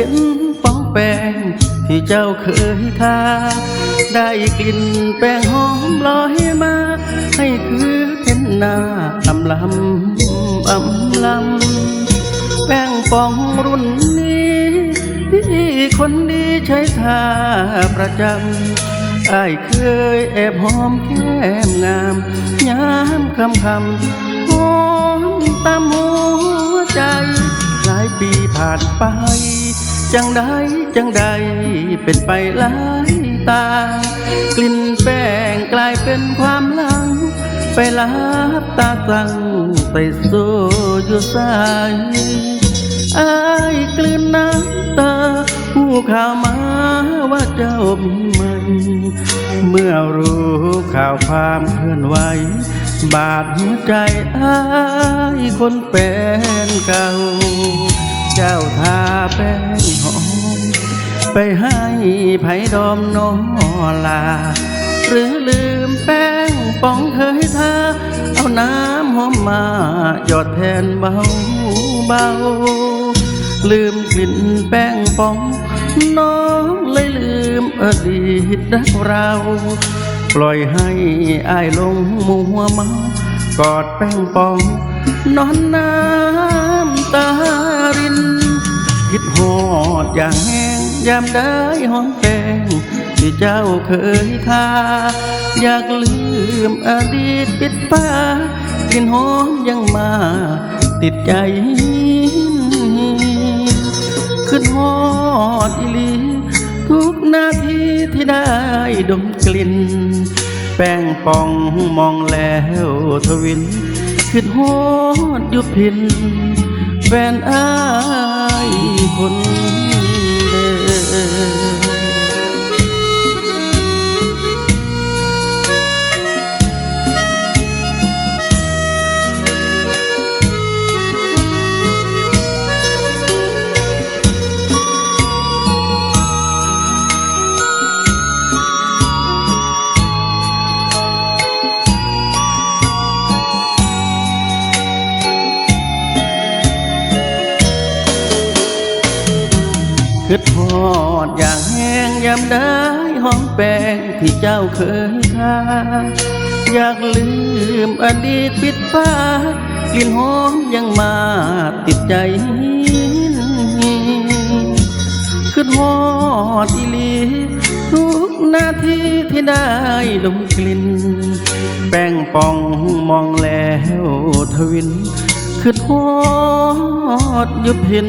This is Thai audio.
ห็นป้องแป้งที่เจ้าเคยทา ได้กลิ่นแป้งหอมลอยมา ให้คือเห็นหน้าอำลำอำลำ แป้งปองรุ่นนี้ที่คนดีใช้ทาประจำอ้ายเคยแอบหอมแก้มงามยามคำคำหอมตามหัวใจ หลายปีผ่านไป จังใดจังใดเป็นไปหลายตากลิ่นแป้งกลายเป็นความหลัง ไปลับตาสั่งไปสู่อยู่สายอายกลืนน้ำตา ผู้ข่าวมาว่าเจ้ามีใหมเมื่อรู้ข่าวความเคลื่อนไหวบาดหัวใจอายคนเป็นเก่า เจ้าทาแป้งหอม ไปให้ไผ่ดอมโนลา หรือลืมแป้งป้องเคยทาเอาน้ำหอมมาหยอดแทนเบาเบาลืมกลิ่นแป้งป้อง น้องเลยลืมอดีตรักเรา ปล่อยให้อายลงมัวเมากอดแป้งปอง นอนน้ำ ตารินคิดหอดอย่างแห้งยามได้หอมแป้งที่เจ้าเคยทา อยากลืมอดีตปิดฟ้ากลิ่นหอมยังมา ติดใจขึ้นหอดอีลีทุกนาทีที่ได้ดมกลิ่น แป้งปองมองแล้วทวินขึ้นหอดอยู่พิน แฟนอายคนเดิม คิดฮอดอย่างแห้งยามได้หอมแป้งที่เจ้าเคยทาอยากลืมอดีตปิดฟ้ากลิ่นหอมยังมาติดใจคิดฮอดอีลีทุกนาทีที่ได้ดมกลิ่น แป้งป่องมองแล้วทวินคือทอดอยู่เพิน